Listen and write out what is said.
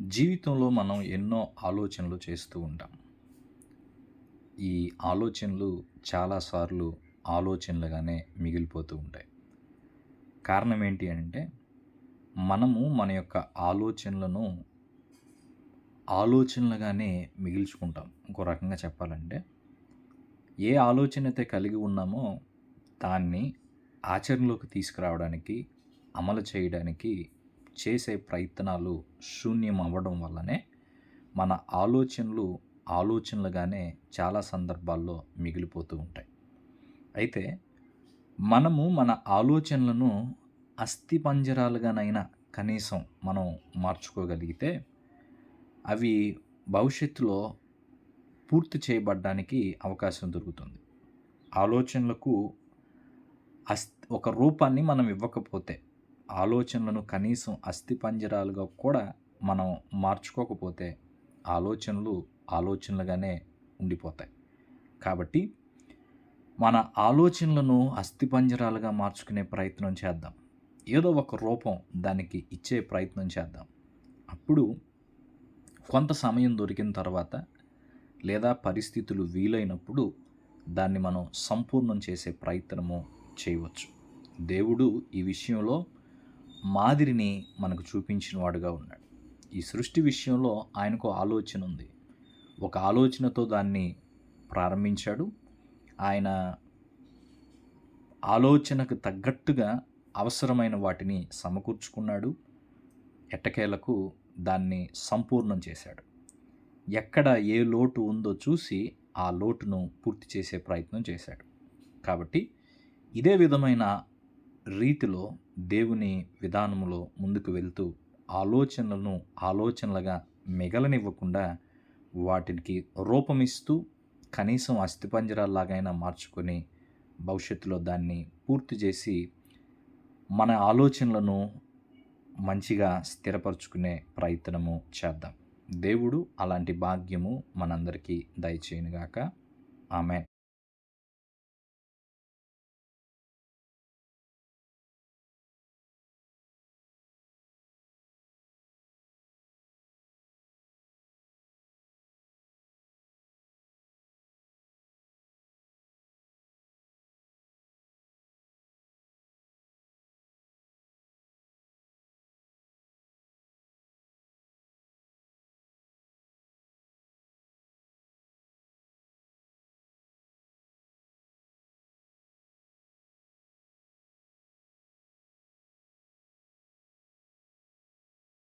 జీవితంలో మనం ఎన్నో ఆలోచనలు చేస్తూ ఉంటాం. ఈ ఆలోచనలు చాలాసార్లు ఆలోచనలుగానే మిగిలిపోతూ ఉంటాయి. కారణం ఏంటి అంటే మనము మన యొక్క ఆలోచనలను ఆలోచనలుగానే మిగిల్చుకుంటాం. ఇంకో రకంగా చెప్పాలంటే ఏ ఆలోచన అయితే కలిగి ఉన్నామో దాన్ని ఆచరణలోకి తీసుకురావడానికి అమలు చేయడానికి చేసే ప్రయత్నాలు శూన్యం అవ్వడం వల్లనే మన ఆలోచనలు ఆలోచనలుగానే చాలా సందర్భాల్లో మిగిలిపోతూ ఉంటాయి. అయితే మనము మన ఆలోచనలను అస్థిపంజరాలుగానైనా కనీసం మనం మార్చుకోగలిగితే అవి భవిష్యత్తులో పూర్తి చేయబడ్డానికి అవకాశం దొరుకుతుంది. ఆలోచనలకు అస్ ఒక రూపాన్ని మనం ఇవ్వకపోతే ఆలోచనలను కనీసం అస్థిపంజరాలుగా కూడా మనం మార్చుకోకపోతే ఆలోచనలు ఆలోచనలుగానే ఉండిపోతాయి. కాబట్టి మన ఆలోచనలను అస్థిపంజరాలుగా మార్చుకునే ప్రయత్నం చేద్దాం. ఏదో ఒక రూపం దానికి ఇచ్చే ప్రయత్నం చేద్దాం. అప్పుడు కొంత సమయం దొరికిన తర్వాత లేదా పరిస్థితులు వీలైనప్పుడు దాన్ని మనం సంపూర్ణం చేసే ప్రయత్నము చేయవచ్చు. దేవుడు ఈ విషయంలో మాదిరిని మనకు చూపించినవాడుగా ఉన్నాడు. ఈ సృష్టి విషయంలో ఆయనకు ఆలోచన ఉంది. ఒక ఆలోచనతో దాన్ని ప్రారంభించాడు. ఆయన ఆలోచనకు తగ్గట్టుగా అవసరమైన వాటిని సమకూర్చుకున్నాడు. ఎట్టకేలకు దాన్ని సంపూర్ణం చేశాడు. ఎక్కడ ఏ లోటు ఉందో చూసి ఆ లోటును పూర్తి చేసే ప్రయత్నం చేశాడు. కాబట్టి ఇదే విధమైన రీతిలో దేవుని విధానములో ముందుకు వెళ్తూ ఆలోచనలను ఆలోచనలుగా మిగలనివ్వకుండా వాటికి రూపమిస్తూ కనీసం అస్థిపంజరాల్లాగైనా మార్చుకొని భవిష్యత్తులో దాన్ని పూర్తి చేసి మన ఆలోచనలను మంచిగా స్థిరపరచుకునే ప్రయత్నము చేద్దాం. దేవుడు అలాంటి భాగ్యము మనందరికీ దయచేయనుగాక. ఆమె